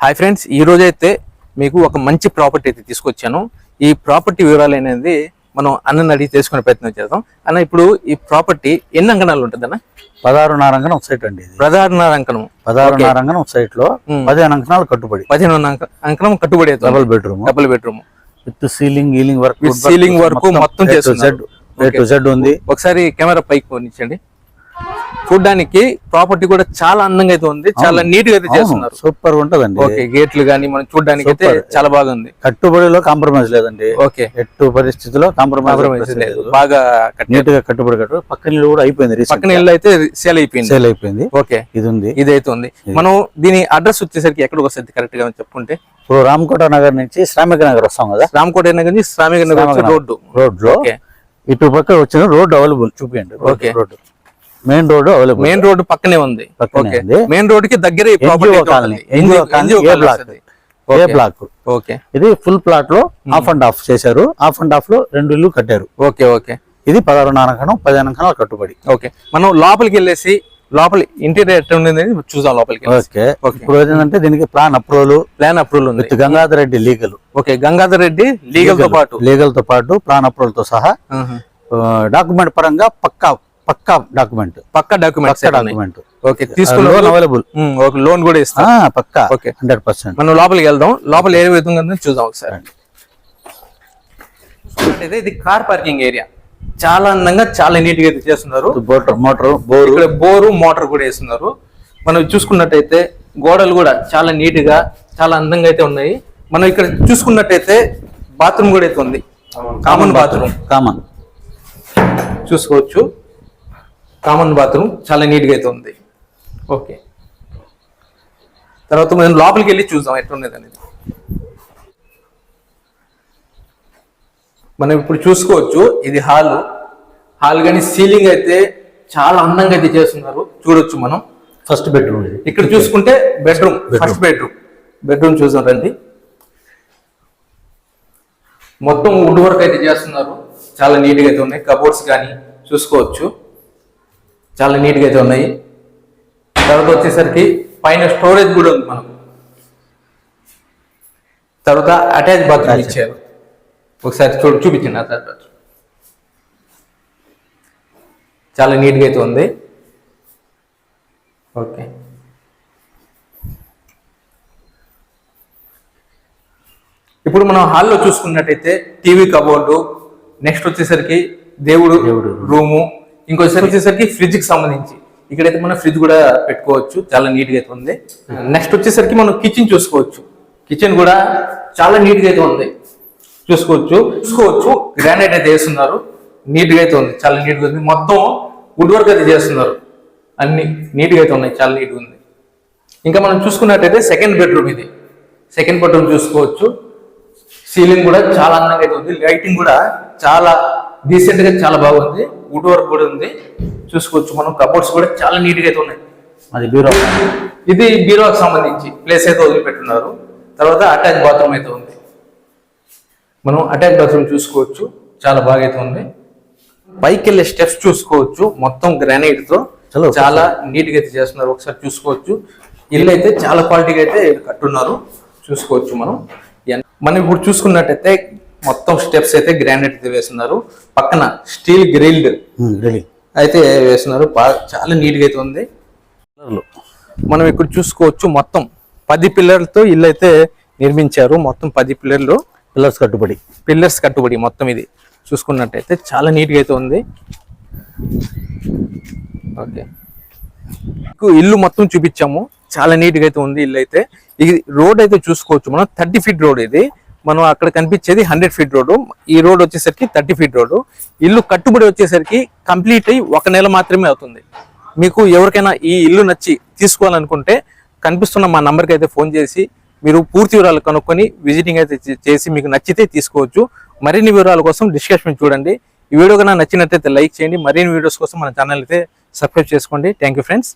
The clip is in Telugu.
హాయ్ ఫ్రెండ్స్ ఈ రోజు అయితే మీకు ఒక మంచి ప్రాపర్టీ అయితే తీసుకొచ్చాను. ఈ ప్రాపర్టీ వివరాలు అనేది మనం అన్నని అడిగి తెలుసుకునే ప్రయత్నం చేద్దాం. అన్న ఇప్పుడు ఈ ప్రాపర్టీ ఎన్ని అంకణాలు ఉంటుంది అన్న పదహారు నారంగన ఒక సైట్ అండి ప్రధాన అంకణం పదహారు. నారంగన ఒక సైట్లో ఉమ్. పదిహేను అంకణాలు కట్టుబడి. పదిహేను అంక- అంకణం కట్టుబడి double bedroom double bedroom with ceiling గీలింగ్ work ceiling work మొత్తం జెడ్ ఉంది. ఒకసారి కెమెరా పైకి పోనిచ్చండి. చూడ్డానికి ప్రాపర్టీ కూడా చాలా అందంగా అయితే ఉంది. చాలా నీట్గా అయితే చేస్తున్నారు. సూపర్ ఉంటదండి. ఓకే గేట్లు గానీ మనం చూడడానికి అయితే. చాలా బాగుంది. కట్టుబడిలో కాంప్రమైజ్ లేదండి. ఓకే. ఎట్టు పరిస్థితిలో కాంప్రమైజ్ లేదు. బాగా. నీట్గా కట్టుబడి కట్టు పక్కన ఇల్లు కూడా అయిపోయింది పక్కన. ఇల్లు అయితే సేల్ అయిపోయింది. సేల్ అయిపోయింది. ఓకే. ఇది ఉంది ఇదైతే ఉంది. మనం దీని అడ్రస్ వచ్చేసరికి ఎక్కడికి వస్తుంది కరెక్ట్గా చెప్పుకుంటే? ఇప్పుడు రామకోట నగర్ నుంచి శ్రామిక నగర్ వస్తాం కదా? రామకోట నగర్ నుంచి శ్రామిక నగర్ రోడ్డు. రోడ్లో ఓకే. ఇటు పక్క వచ్చిన రోడ్ అవైలబుల్. చూపించండి Okay. Road main road available main road పక్కనే ఉంది. మెయిన్ రోడ్కి దగ్గరే ఏ బ్లాక్ ఓకే. ఇది ఫుల్ ప్లాట్లో ఆఫ్ అండ్ ఆఫ్ చేశారు. ఆఫ్ అండ్ ఆఫ్లో రెండు ఇల్లు కట్టారు. ఓకే ఓకే ఇది పదహారు నానకణం పదిహేను కణాలు కట్టుబడి. ఓకే మనం లోపలికి వెళ్ళేసి లోపల ఇంటీరియర్ ఎట్లా ఉంది చూద్దాం లోపలికి. ఓకే. ఇప్పుడు ఏంటంటే దీనికి ప్లాన్ అప్రూవల్ ప్లాన్ అప్రూవల్ ఉంది. గంగాధర్ రెడ్డి లీగల్ ఓకే గంగాధర్ రెడ్డి లీగల్తో పాటు. లీగల్తో పాటు ప్లాన్ అప్రూవల్తో సహా. డాక్యుమెంట్ పరంగా పక్కా పక్కా డాక్యుమెంట్ పక్క డాక్యుమెంట్ ఓకే తీసుకున్న లోన్ అవైలబుల్ ఒక లోన్ కూడా ఇస్తాం. పక్కా. ఓకే. హండ్రెడ్ పర్సెంట్ మనం లోపలికి వెళ్దాం. లోపల ఏ విధంగా చూద్దాం ఒకసారి. ఇది కార్ పార్కింగ్ ఏరియా చాలా అందంగా చాలా నీట్గా చేస్తున్నారు మోటార్ బోరు. ఇక్కడ బోరు మోటార్ కూడా వేస్తున్నారు. మనం చూసుకున్నట్టయితే గోడలు కూడా చాలా నీట్గా చాలా అందంగా అయితే ఉన్నాయి. మనం ఇక్కడ చూసుకున్నట్టయితే బాత్రూమ్ కూడా అయితే ఉంది. కామన్ బాత్రూమ్ కామన్ చూసుకోవచ్చు. కామన్ బాత్రూమ్ చాలా నీట్గా అయితే ఉంది. ఓకే. తర్వాత మనం లోపలికి వెళ్ళి చూద్దాం ఎట్లున్నది అనేది. మనం ఇప్పుడు చూసుకోవచ్చు ఇది హాల్. హాల్ కానీ సీలింగ్ అయితే చాలా అందంగా అయితే చేస్తున్నారు. చూడొచ్చు మనం. ఫస్ట్ బెడ్రూమ్ ఇక్కడ చూసుకుంటే బెడ్రూమ్ ఫస్ట్ బెడ్రూమ్ బెడ్రూమ్ చూసాం రండి. మొత్తం వుడ్ వర్క్ అయితే చేస్తున్నారు. చాలా నీట్గా అయితే ఉన్నాయి. కబోర్డ్స్ కానీ చూసుకోవచ్చు. చాలా నీట్గా అయితే ఉన్నాయి. తర్వాత వచ్చేసరికి పైన స్టోరేజ్ కూడా ఉంది మనకు. తర్వాత అటాచ్ బాత్రూమ్ ఇచ్చారు. ఒకసారి చూడు చూపించండి అటాచ్ బాత్రూమ్ చాలా నీట్గా అయితే ఉంది. ఓకే. ఇప్పుడు మనం హాల్లో చూసుకున్నట్టయితే టీవీ కబోర్డు నెక్స్ట్ వచ్చేసరికి దేవుడు దేవుడు. రూము ఇంకోసారి వచ్చేసరికి ఫ్రిడ్జ్కి సంబంధించి. ఇక్కడైతే మనం ఫ్రిడ్జ్ కూడా పెట్టుకోవచ్చు. చాలా నీట్గా అయితే ఉంది. నెక్స్ట్ వచ్చేసరికి మనం కిచెన్ చూసుకోవచ్చు. కిచెన్ కూడా చాలా నీట్గా అయితే ఉంది. చూసుకోవచ్చు. చూసుకోవచ్చు. గ్రానైట్ అయితే వేస్తున్నారు. నీట్గా అయితే ఉంది. చాలా నీట్గా ఉంది. మొత్తం వుడ్ వర్క్ అయితే చేస్తున్నారు. అన్ని నీట్గా అయితే ఉన్నాయి. చాలా నీట్గా ఉంది. ఇంకా మనం చూసుకున్నట్టయితే సెకండ్ బెడ్రూమ్ ఇది. సెకండ్ బెడ్రూమ్ చూసుకోవచ్చు. సీలింగ్ కూడా చాలా అందంగా అయితే ఉంది. లైటింగ్ కూడా చాలా డీసెంట్గా చాలా బాగుంది. వుడ్ వర్క్ కూడా ఉంది. చూసుకోవచ్చు మనం. కబోర్డ్స్ కూడా చాలా నీట్గా అయితే ఉన్నాయి. అది బ్యూరో ఇది బీరోకి సంబంధించి. ప్లేస్ అయితే వదిలిపెట్టున్నారు. తర్వాత అటాచ్ బాత్రూమ్ అయితే ఉంది. మనం అటాచ్ బాత్రూమ్ చూసుకోవచ్చు. చాలా బాగా అయితే ఉంది. పైకి వెళ్ళే స్టెప్స్ చూసుకోవచ్చు. మొత్తం గ్రానైట్తో చలో, నీట్గా అయితే చేస్తున్నారు. ఒకసారి చూసుకోవచ్చు. ఇల్లు అయితే చాలా క్వాలిటీగా అయితే కట్టున్నారు. చూసుకోవచ్చు మనం. మనం ఇప్పుడు చూసుకున్నట్టయితే మొత్తం స్టెప్స్ అయితే గ్రానైట్ వేస్తున్నారు. పక్కన స్టీల్ గ్రిల్డ్ అయితే వేస్తున్నారు. చాలా నీట్గా అయితే ఉంది. మనం ఇక్కడ చూసుకోవచ్చు మొత్తం పది పిల్లర్లతో ఇల్లు అయితే నిర్మించారు. మొత్తం పది పిల్లర్లు. పిల్లర్స్ కట్టుబడి. పిల్లర్స్ కట్టుబడి మొత్తం ఇది. చూసుకున్నట్టయితే చాలా నీట్గా అయితే ఉంది. ఓకే. ఇల్లు మొత్తం చూపించాము. చాలా నీట్గా అయితే ఉంది ఇల్లు అయితే. ఇది రోడ్ అయితే చూసుకోవచ్చు మనం. థర్టీ ఫీట్ రోడ్ ఇది. మనం అక్కడ కనిపించేది హండ్రెడ్ ఫీట్ రోడ్డు. ఈ రోడ్ వచ్చేసరికి థర్టీ ఫీట్ రోడ్డు. ఇల్లు కట్టుబడి వచ్చేసరికి కంప్లీట్ అయ్యి ఒక నెల మాత్రమే అవుతుంది. మీకు ఎవరికైనా ఈ ఇల్లు నచ్చి తీసుకోవాలనుకుంటే కనిపిస్తున్న మా నంబర్కి అయితే ఫోన్ చేసి మీరు పూర్తి వివరాలు కనుక్కొని విజిటింగ్ అయితే చేసి మీకు నచ్చితే తీసుకోవచ్చు. మరిన్ని వివరాల కోసం డిస్కషన్ చూడండి. ఈ వీడియో కన్నా నచ్చినట్లయితే లైక్ చేయండి. మరిన్ని వీడియోస్ కోసం మన ఛానల్ అయితే సబ్స్క్రైబ్ చేసుకోండి. Thank you friends.